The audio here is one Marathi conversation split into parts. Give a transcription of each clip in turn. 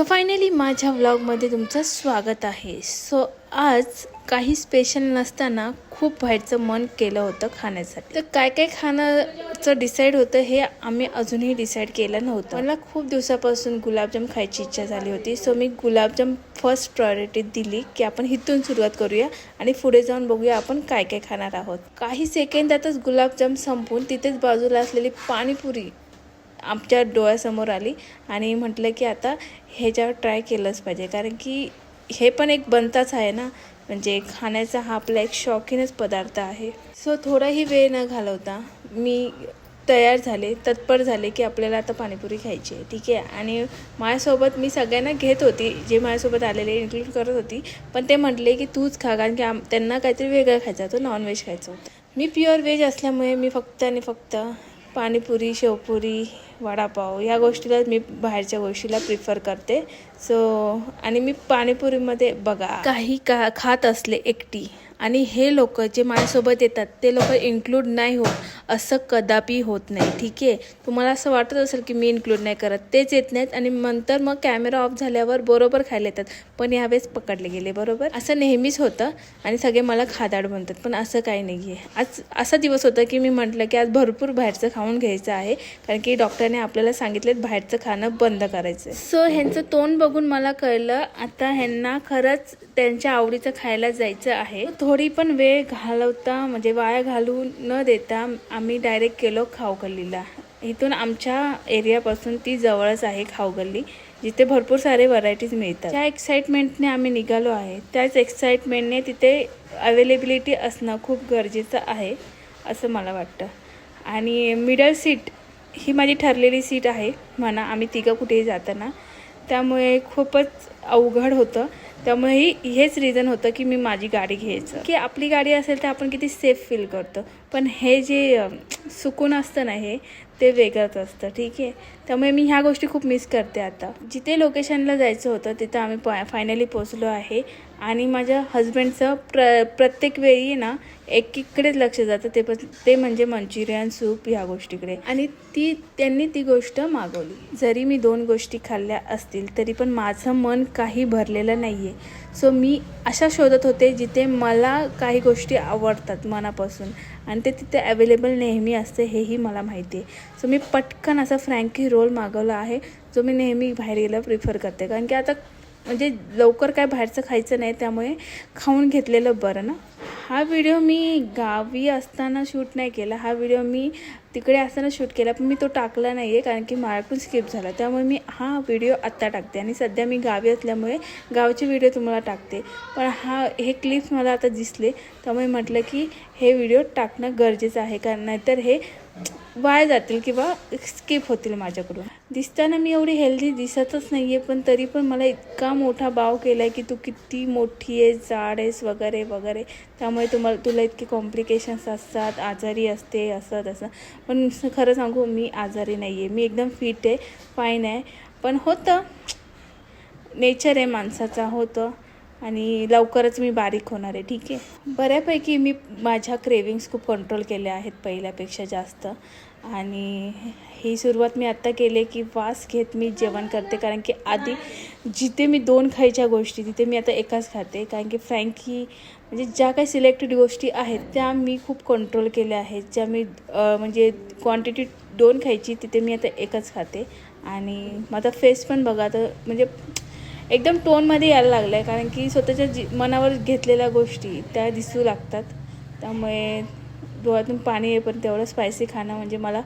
सो फायनली माझ्या व्लॉगमध्ये तुमचं स्वागत आहे. सो आज काही स्पेशल नसताना खूप बाहेरचं मन केलं होतं खाण्यासाठी. तर काय काय खाण्याचं डिसाईड होतं हे आम्ही अजूनही डिसाईड केलं नव्हतं. मला खूप दिवसापासून गुलाबजाम खायची इच्छा झाली होती. सो मी गुलाबजाम फर्स्ट प्रायोरिटी दिली की आपण इथून सुरुवात करूया आणि पुढे जाऊन बघूया आपण काय काय खाणार आहोत. काही सेकंदातच गुलाबजाम संपून तिथेच बाजूला असलेली पाणीपुरी आमच्या डोळ्यासमोर आली आणि म्हटलं की आता ह्याच्यावर ट्राय केलंच पाहिजे. कारण की हे पण एक बनताच आहे ना. म्हणजे खाण्याचा हा आपला एक शौकीनच पदार्थ आहे. सो थोडाही वेळ न घालवता मी तयार झाले तत्पर झाले की आपल्याला आता पाणीपुरी खायची आहे. ठीक आहे? आणि माझ्यासोबत मी सगळ्यांना घेत होती जे माझ्यासोबत आलेले इन्क्लूड करत होती. पण ते म्हटले की तूच खा कारण की आम त्यांना काहीतरी वेगळं खायचं होतं नॉनव्हेज खायचं होतं. मी प्युअर व्हेज असल्यामुळे मी फक्त आणि फक्त पाणीपुरी शेवपुरी वडापाव ह्या गोष्टीला मी बाहेरच्या गोष्टीला प्रिफर करते. सो आणि मी पाणीपुरीमध्ये बघा काही का खात असले एकटी आणि हे लोक जे माझ्यासोबत येतात ते लोक इन्क्लूड नाही होत असं कदापि होत नाही. ठीक आहे? तुम्हाला असं वाटत असेल की मी इन्क्लूड नाही करत तेच येत नाहीत आणि नंतर मग कॅमेरा ऑफ झाल्यावर बरोबर खायला येतात पण यावेळेस पकडले गेले बरोबर? असं नेहमीच होतं आणि सगळे मला खादाड म्हणतात पण असं काही नाही आहे आज असा दिवस होता की मी म्हटलं की आज भरपूर बाहेरचं खाऊन घ्यायचं आहे कारण की डॉक्टर त्याने आपल्याला सांगितलेत बाहेरचं खाणं बंद करायचं सो ह्यांचं तोंड बघून मला कळलं आता ह्यांना खरंच त्यांच्या आवडीचं खायला जायचं आहे. थोडी पण वेळ घालवता म्हणजे वाया घालू न देता आम्ही डायरेक्ट गेलो खाऊगल्लीला इथून आमच्या एरियापासून ती जवळच आहे खाऊगल्ली जिथे भरपूर सारे व्हरायटीज मिळतात. त्या एक्साइटमेंटने आम्ही निघालो आहे त्याच एक्साइटमेंटने तिथे अवेलेबिलिटी असणं खूप गरजेचं आहे असं मला वाटतं. आणि मिडल सीट ही माझी ठरलेली सीट आहे. म्हणा आम्ही तिघं कुठेही जाताना. त्यामुळे खूपच अवघड होतं. त्यामुळे ही हेच रिझन होतं की मी माझी गाडी घ्यायचं. की आपली गाडी असेल तर आपण किती सेफ फील करतो. पण हे जे सुकून असतं ना हे ते वेगळंच असतं. ठीक आहे? त्यामुळे मी ह्या गोष्टी खूप मिस करते आता. जिथे लोकेशनला जायचं होतं तिथं आम्ही प फायनली पोचलो आहे. आणि माझ्या हजबंडचं प्र प्रत्येक वेळी ना एकीकडेच लक्ष जातं. ते पण ते म्हणजे मंचुरियन सूप ह्या गोष्टीकडे. आणि ती त्यांनी ती गोष्ट मागवली. जरी मी दोन गोष्टी खाल्ल्या असतील तरी पण माझं मन काही भरलेलं नाही आहे सो मी अशा शोधत होते जिथे मला काही गोष्टी आवडतात मनापासून. आणि ते तिथे अवेलेबल नेहमी असते हेही मला माहिती आहे. सो मी पटकन असा फ्रँकी रोल मागवला आहे जो मी नेहमी बाहेर गेला प्रिफर करते. कारण की आता म्हणजे लवकर काय बाहेरचं खायचं नाही त्यामुळे खाऊन घेतलेलं बरं ना. हा व्हिडिओ मी गावी असताना शूट नाही केला. हा व्हिडिओ मी तिकडे असताना शूट केला पण मी तो टाकला नाही आहे कारण की माझ्याकडून स्किप झाला. त्यामुळे मी हा व्हिडिओ आत्ता टाकते आणि सध्या मी गावी असल्यामुळे गावचे व्हिडिओ तुम्हाला टाकते. पण हा हे क्लिप्स मला आता दिसले त्यामुळे म्हटलं की हे व्हिडिओ टाकणं गरजेचं आहे. कारण नाहीतर हे वाया जातील किंवा स्किप होतील माझ्याकडून. दिसताना मी एवढी हेल्दी दिसतच नाही आहे पण तरी पण मला इतका मोठा बाव केला आहे की तू किती मोठी आहेस जाड आहेस वगैरे वगैरे. त्यामुळे तुम्हाला तुला इतके कॉम्प्लिकेशन्स असतात आजारी असते असं तसं. पण खरं सांगू मी आजारी नाही आहे मी एकदम फिट आहे फाईन आहे. पण होतं. नेचर आहे माणसाचा होतं. आणि लवकरच मी बारीक होणार आहे ठीक आहे? बऱ्यापैकी मी माझ्या क्रेविंग्स खूप कंट्रोल केल्या आहेत पहिल्यापेक्षा जास्त. आणि ही सुरुवात मी आत्ता केली की वास घेत मी जेवण करते कारण की आधी जिथे मी दोन खायच्या गोष्टी तिथे मी आता एकाच खाते. कारण की फ्रँकी म्हणजे ज्या काही सिलेक्टेड गोष्टी आहेत त्या मी खूप कंट्रोल केल्या आहेत. ज्या मी म्हणजे क्वांटिटी दोन खायची तिथे मी आता एकच खाते. आणि माझा फेस पण बघा तर म्हणजे एकदम टोनमध्ये यायला लागलं आहे कारण की स्वतःच्या जी मनावर घेतलेल्या गोष्टी त्या दिसू लागतात. त्यामुळे डोळ्यातून पाणी आहे पण तेवढं स्पायसी खाणं म्हणजे मला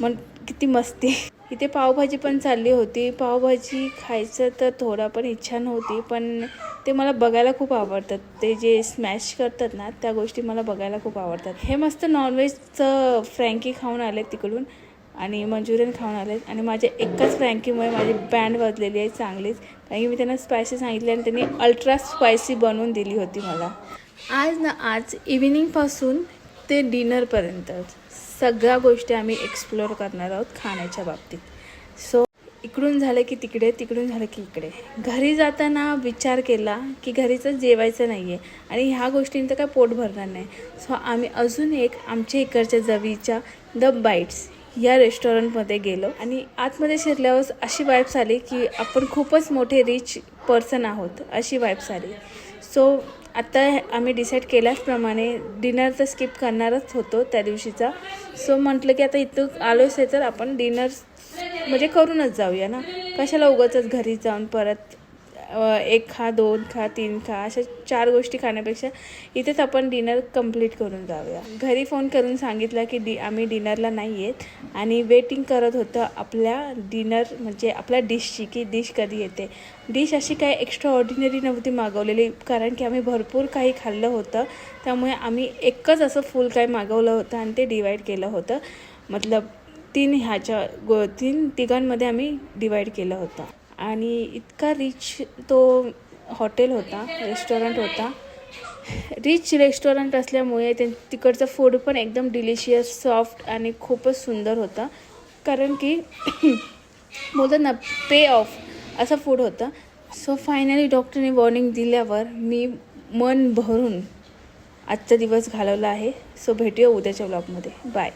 मन किती मस्ती. इथे पावभाजी पण चालली होती. पावभाजी खायचं तर थोडा पण इच्छा नव्हती पण ते मला बघायला खूप आवडतात. ते जे स्मॅश करतात ना त्या गोष्टी मला बघायला खूप आवडतात. हे मस्त नॉनव्हेजचं फ्रँकी खाऊन आले तिकडून. आणि मंचुरियन खाऊन आले आणि माझ्या एकाच फ्रँकीमुळे माझी बँड वाजलेली आहे चांगलीच. कारण की मी त्यांना स्पायसी सांगितली आणि त्यांनी अल्ट्रा स्पायसी बनवून दिली होती मला. आज ना आज इव्हिनिंगपासून ते डिनरपर्यंत सगळ्या गोष्टी आम्ही एक्सप्लोअर करणार आहोत खाण्याच्या बाबतीत. सो इकडून झालं की तिकडे तिकडून झालं की इकडे. घरी जाताना विचार केला की घरीचं जेवायचं नाही आहे आणि ह्या गोष्टींचं काय पोट भरणार नाही. सो आम्ही अजून एक आमच्या इकडच्या जवीच्या द बाईट्स या रेस्टॉरंटमध्ये गेलो. आणि आतमध्ये शिरल्यावर अशी वाईब्स आली की आपण खूपच मोठे रिच पर्सन आहोत अशी वाईब्स आली. सो आत्ता आम्ही डिसाईड केल्याचप्रमाणे डिनर तर स्किप करणारच होतो त्या दिवशीचा. सो म्हटलं की आता इथं आलोच आहे तर आपण डिनर म्हणजे करूनच जाऊया ना. कशाला उगाच घरी जाऊन परत एक खा दोन खा तीन खा अशा चार गोष्टी खाण्यापेक्षा इथेच आपण डिनर कंप्लीट करून जाऊया. घरी फोन करून सांगितलं की डि आम्ही डिनरला नाही येत आणि वेटिंग करत होतं आपल्या डिनर म्हणजे आपल्या डिशची की डिश कधी येते. डिश अशी काय एक्स्ट्रा ऑर्डिनरी नव्हती मागवलेली कारण की आम्ही भरपूर काही खाल्लं होतं. त्यामुळे आम्ही एकच असं फुल काही मागवलं होतं आणि ते डिवाईड केलं होतं. मतलब तीन ह्याच्या गो तीन तिघांमध्ये आम्ही डिवाईड केलं होतं. आणि इतका रिच तो हॉटेल होता रेस्टॉरंट होता. रिच रेस्टॉरंट असल्यामुळे ते तिकडचं फूड पण एकदम डिलिशियस सॉफ्ट आणि खूपच सुंदर होतं. कारण की बोलतात ना पे ऑफ असं फूड होतं. सो फायनली डॉक्टरने वॉर्निंग दिल्यावर मी मन भरून आजचा दिवस घालवला आहे. सो भेटूया उद्याच्या ब्लॉगमध्ये बाय